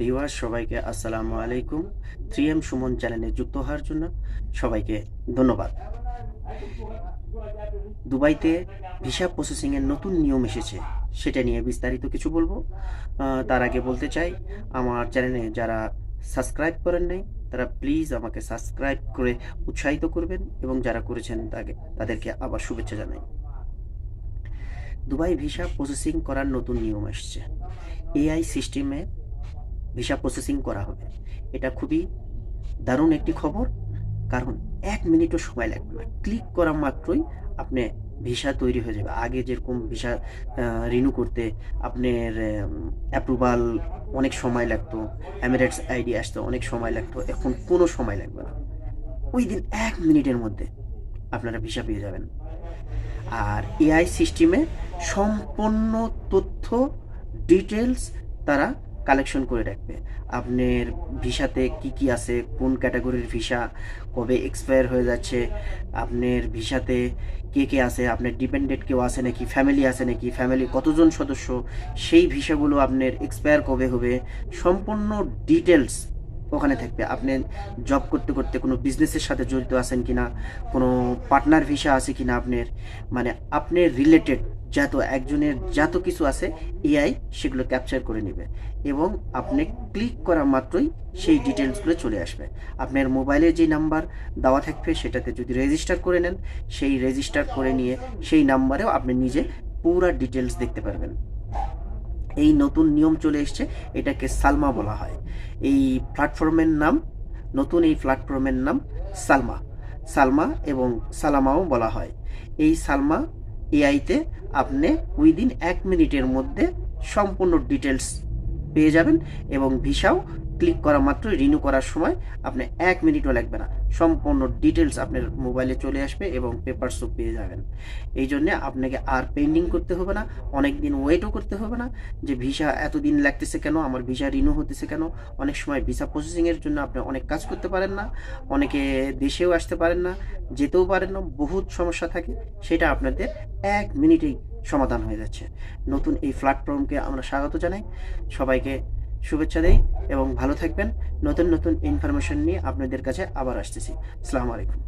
Viewer সবাইকে আসসালামু আলাইকুম। থ্রি এম সুমন চ্যানেলে যুক্ত হওয়ার জন্য সবাইকে ধন্যবাদ। দুবাইতে ভিসা প্রসেসিংয়ের নতুন নিয়ম এসেছে, সেটা নিয়ে বিস্তারিত কিছু বলব। তার আগে বলতে চাই, আমার চ্যানেলে যারা সাবস্ক্রাইব করেন নাই, তারা প্লিজ আমাকে সাবস্ক্রাইব করে উৎসাহিত করবেন এবং যারা করেছেন তাকে, তাদেরকে আবার শুভেচ্ছা জানাই। দুবাই ভিসা প্রসেসিং করার নতুন নিয়ম আসছে এআই সিস্টেমে ভিসা প্রসেসিং করা হবে। এটা খুবই দারুণ একটি খবর, কারণ এক মিনিটও সময় লাগবে না। ক্লিক করা মাত্রই আপনি ভিসা তৈরি হয়ে যাবে। আগে যেরকম ভিসা রিনিউ করতে আপনার অ্যাপ্রুভাল অনেক সময় লাগতো এমিরেটস আইডি আসতে, অনেক সময় লাগতো। এখন কোনো সময় লাগবে না। ওই দিন এক মিনিটের মধ্যে আপনারা ভিসা পেয়ে যাবেন। আর এআই সিস্টেমে সম্পূর্ণ তথ্য ডিটেলস তারা কালেকশন করে রাখবে। আপনার ভিসাতে কি কি আছে? কোন ক্যাটাগরির ভিসা? কবে এক্সপায়ার হয়ে যাচ্ছে? আপনার ভিসাতে কে কে আছে? আপনার ডিপেন্ডেন্ট কেউ আছে নাকি? ফ্যামিলি আছে নাকি? ফ্যামিলি কতজন সদস্য? সেই ভিসাগুলো আপনার এক্সপায়ার কবে হবে? সম্পূর্ণ ডিটেলস ওখানে থাকবে। আপনি জব করতে করতে কোনো বিজনেসের সাথে জড়িত আছেন কিনা? কোনো পার্টনার ভিসা আছে কিনা আপনার? মানে আপনার রিলেটেড যত একজনের যত কিছু আছে এআই সেগুলো ক্যাপচার করে নেবে এবং আপনি ক্লিক করা মাত্রই সেই ডিটেলসগুলো চলে আসবে। আপনার মোবাইলে যে নাম্বার দেওয়া থাকবে সেটাতে যদি রেজিস্টার করে নেন, সেই রেজিস্টার করে নিয়ে সেই নাম্বারেও আপনি নিজে পুরো ডিটেলস দেখতে পারবেন। এই নতুন নিয়ম চলে এসছে, এটাকে সালমা বলা হয়। এই প্ল্যাটফর্মের নাম, নতুন এই প্ল্যাটফর্মের নাম সালমা। সালমা এবং সালামাও বলা হয়। এই সালমা এআইতে আপনি উইদিন এক মিনিটের মধ্যে সম্পূর্ণ ডিটেলস পেয়ে যাবেন এবং ভিসাও ক্লিক করা মাত্র রিনিউ করার সময় আপনি এক মিনিটও লাগবে না। সম্পূর্ণ ডিটেলস আপনার মোবাইলে চলে আসবে এবং পেপারসও পেয়ে যাবেন। এই জন্যে আপনাকে আর পেন্ডিং করতে হবে না অনেক দিন ওয়েটও করতে হবে না যে ভিসা এতদিন লাগতেছে কেন, আমার ভিসা রিনিউ হতেছে কেন? অনেক সময় ভিসা প্রসেসিংয়ের জন্য আপনি অনেক কাজ করতে পারেন না, অনেকে দেশেও আসতে পারেন না, যেতেও পারেন না, বহুত সমস্যা থাকে, সেটা আপনাদের এক মিনিটেই সমাধান হয়ে যাচ্ছে। নতুন এই প্ল্যাটফর্মকে আমরা স্বাগত জানাই। সবাইকে শুভেচ্ছা দেই এবং ভালো থাকবেন। নতুন নতুন ইনফরমেশন নিয়ে আপনাদের কাছে আবার আসতেছি। আসসালামু আলাইকুম।